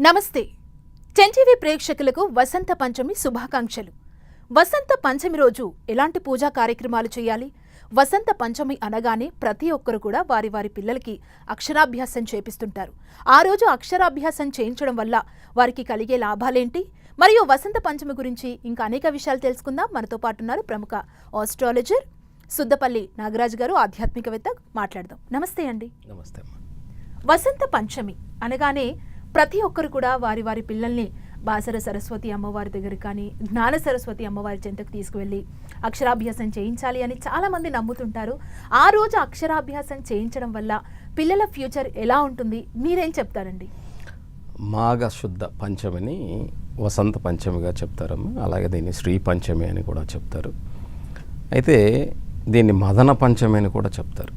నమస్తే. చెంచీవి ప్రేక్షకులకు వసంత పంచమి శుభాకాంక్షలు. వసంత పంచమి రోజు ఎలాంటి పూజా కార్యక్రమాలు చేయాలి? వసంత పంచమి అనగానే ప్రతి ఒక్కరు కూడా వారి వారి పిల్లలకి అక్షరాభ్యాసం చేపిస్తుంటారు. ఆ రోజు అక్షరాభ్యాసం చేయించడం వల్ల వారికి కలిగే లాభాలేంటి? మరియు వసంత పంచమి గురించి ఇంకా అనేక విషయాలు తెలుసుకుందాం. మనతో పాటు ఉన్నారు ప్రముఖ ఆస్ట్రాలజర్ సుద్దపల్లి నాగరాజు గారు ఆధ్యాత్మికవేత్త మాట్లాడదాం. నమస్తే అండి. నమస్తే వసంత పంచమి అనగానే ప్రతి ఒక్కరు కూడా వారి వారి పిల్లల్ని బాసర సరస్వతి అమ్మవారి దగ్గర కానీ జ్ఞాన సరస్వతి అమ్మవారి చెంతకు తీసుకువెళ్ళి అక్షరాభ్యాసం చేయించాలి అని చాలామంది నమ్ముతుంటారు. ఆ రోజు అక్షరాభ్యాసం చేయించడం వల్ల పిల్లల ఫ్యూచర్ ఎలా ఉంటుంది? మీరేం చెప్తారండి? మాఘ శుద్ధ పంచమిని వసంత పంచమిగా చెప్తారమ్మా. అలాగే దీన్ని శ్రీ పంచమి అని కూడా చెప్తారు. అయితే దీన్ని మదన పంచమి అని కూడా చెప్తారు.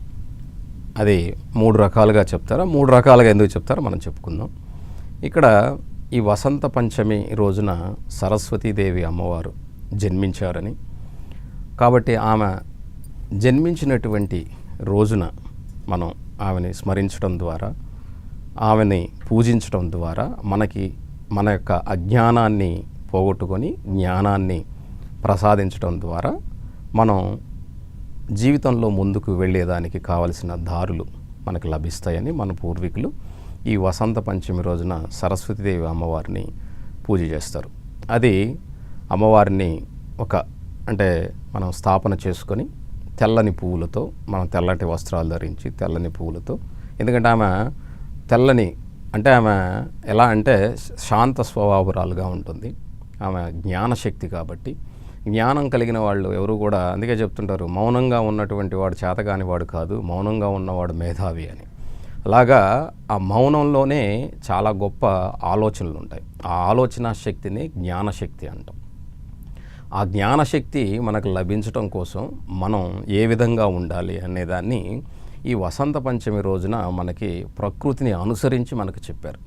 అది మూడు రకాలుగా చెప్తారు. మూడు రకాలుగా ఎందుకు చెప్తారో మనం చెప్పుకుందాం. ఇక్కడ ఈ వసంత పంచమి రోజున సరస్వతీదేవి అమ్మవారు జన్మించారని. కాబట్టి ఆమె జన్మించినటువంటి రోజున మనం ఆమెని స్మరించడం ద్వారా ఆమెని పూజించడం ద్వారా మనకి మన యొక్క అజ్ఞానాన్ని పోగొట్టుకొని జ్ఞానాన్ని ప్రసాదించడం ద్వారా మనం జీవితంలో ముందుకు వెళ్ళేదానికి కావలసిన దారులు మనకు లభిస్తాయని మన పూర్వీకులు ఈ వసంత పంచమి రోజున సరస్వతీదేవి అమ్మవారిని పూజ చేస్తారు. అది అమ్మవారిని ఒక అంటే మనం స్థాపన చేసుకొని తెల్లని పువ్వులతో మనం తెల్లటి వస్త్రాలు ధరించి తెల్లని పువ్వులతో ఎందుకంటే ఆమె తెల్లని అంటే ఆమె ఎలా అంటే శాంత స్వభావరాలుగా ఉంటుంది. ఆమె జ్ఞానశక్తి కాబట్టి జ్ఞానం కలిగిన వాళ్ళు ఎవరు కూడా అందుకే చెప్తుంటారు మౌనంగా ఉన్నటువంటి వాడు చేతగాని వాడు కాదు మౌనంగా ఉన్నవాడు మేధావి అని. అలాగా ఆ మౌనంలోనే చాలా గొప్ప ఆలోచనలు ఉంటాయి ఆ ఆలోచన శక్తిని జ్ఞానశక్తి అంటాం. ఆ జ్ఞానశక్తి మనకు లభించటం కోసం మనం ఏ విధంగా ఉండాలి అనేదాన్ని ఈ వసంత పంచమి రోజున మనకి ప్రకృతిని అనుసరించి మనకు చెప్పారు.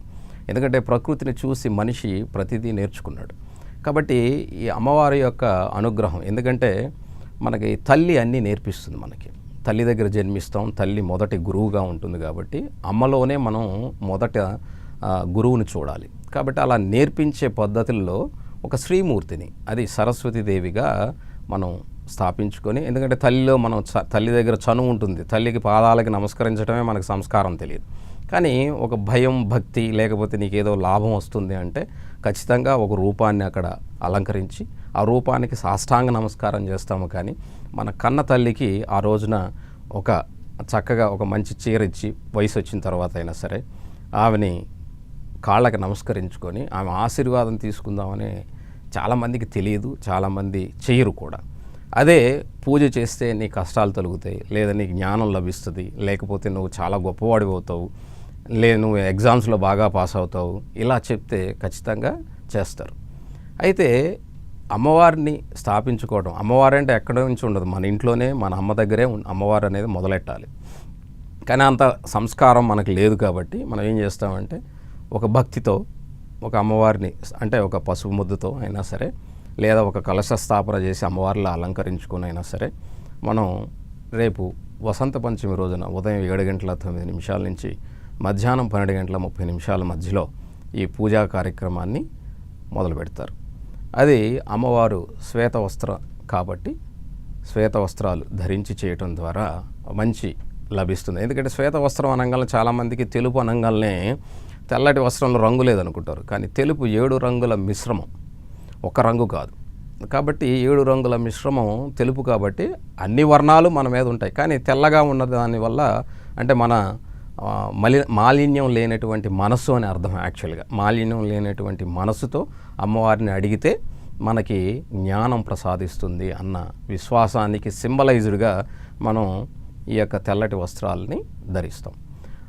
ఎందుకంటే ప్రకృతిని చూసి మనిషి ప్రతిదీ నేర్చుకున్నాడు. కాబట్టి ఈ అమ్మవారి యొక్క అనుగ్రహం ఎందుకంటే మనకి తల్లి అన్నీ నేర్పిస్తుంది మనకి. తల్లి దగ్గర జన్మిస్తాం తల్లి మొదటి గురువుగా ఉంటుంది కాబట్టి అమ్మలోనే మనం మొదట గురువుని చూడాలి. కాబట్టి అలా నేర్పించే పద్ధతుల్లో ఒక శ్రీమూర్తిని అది సరస్వతీదేవిగా మనం స్థాపించుకొని ఎందుకంటే తల్లిలో మనం చ- తల్లి దగ్గర చనువు ఉంటుంది తల్లికి పాదాలకి నమస్కరించడమే మనకు సంస్కారం తెలియదు. కానీ ఒక భయం భక్తి లేకపోతే నీకేదో లాభం వస్తుంది అంటే ఖచ్చితంగా ఒక రూపాన్ని అక్కడ అలంకరించి ఆ రూపానికి సాష్టాంగ నమస్కారం చేస్తాము కానీ మన కన్న తల్లికి ఆ రోజున ఒక చక్కగా ఒక మంచి చీర ఇచ్చి వయసు వచ్చిన తర్వాత అయినా సరే ఆమెని కాళ్ళకి నమస్కరించుకొని ఆమె ఆశీర్వాదం తీసుకుందామని చాలామందికి తెలియదు చాలామంది చేయరు కూడా. అదే పూజ చేస్తే నీ కష్టాలు తొలుగుతాయి లేదా నీకు జ్ఞానం లభిస్తుంది లేకపోతే నువ్వు చాలా గొప్పవాడివి అవుతావు లే నువ్వు ఎగ్జామ్స్లో బాగా పాస్ అవుతావు ఇలా చెప్తే ఖచ్చితంగా చేస్తారు. అయితే అమ్మవారిని స్థాపించుకోవడం. అమ్మవారు అంటే ఎక్కడ నుంచి ఉండదు. మన ఇంట్లోనే మన అమ్మ దగ్గరే అమ్మవారు అనేది మొదలెట్టాలి. కానీ అంత సంస్కారం మనకు లేదు కాబట్టి మనం ఏం చేస్తామంటే ఒక భక్తితో ఒక అమ్మవారిని అంటే ఒక పసుపు ముద్దుతో అయినా సరే లేదా ఒక కలశ స్థాపన చేసి అమ్మవారిలో అలంకరించుకుని అయినా సరే మనం రేపు వసంత పంచమి రోజున ఉదయం ఏడు గంటల తొమ్మిది నిమిషాల నుంచి మధ్యాహ్నం పన్నెండు గంటల ముప్పై నిమిషాల మధ్యలో ఈ పూజా కార్యక్రమాన్ని మొదలు పెడతారు అది అమ్మవారు శ్వేత వస్త్రం కాబట్టి శ్వేత వస్త్రాలు ధరించి చేయటం ద్వారా మంచి లభిస్తుంది. ఎందుకంటే శ్వేత వస్త్రం అనగానే చాలామందికి తెలుపు అనగానే తెల్లటి వస్త్రంలో రంగు లేదనుకుంటారు. కానీ తెలుపు ఏడు రంగుల మిశ్రమం ఒక రంగు కాదు. కాబట్టి ఏడు రంగుల మిశ్రమం తెలుపు కాబట్టి అన్ని వర్ణాలు మన మీద ఉంటాయి. కానీ తెల్లగా ఉన్న దానివల్ల అంటే మన మలి మాలిన్యం లేనటువంటి మనస్సు అని అర్థం యాక్చువల్గా. మాలిన్యం లేనటువంటి మనస్సుతో అమ్మవారిని అడిగితే మనకి జ్ఞానం ప్రసాదిస్తుంది అన్న విశ్వాసానికి సింబలైజ్డ్గా మనం ఈ యొక్క తెల్లటి వస్త్రాలని ధరిస్తాం.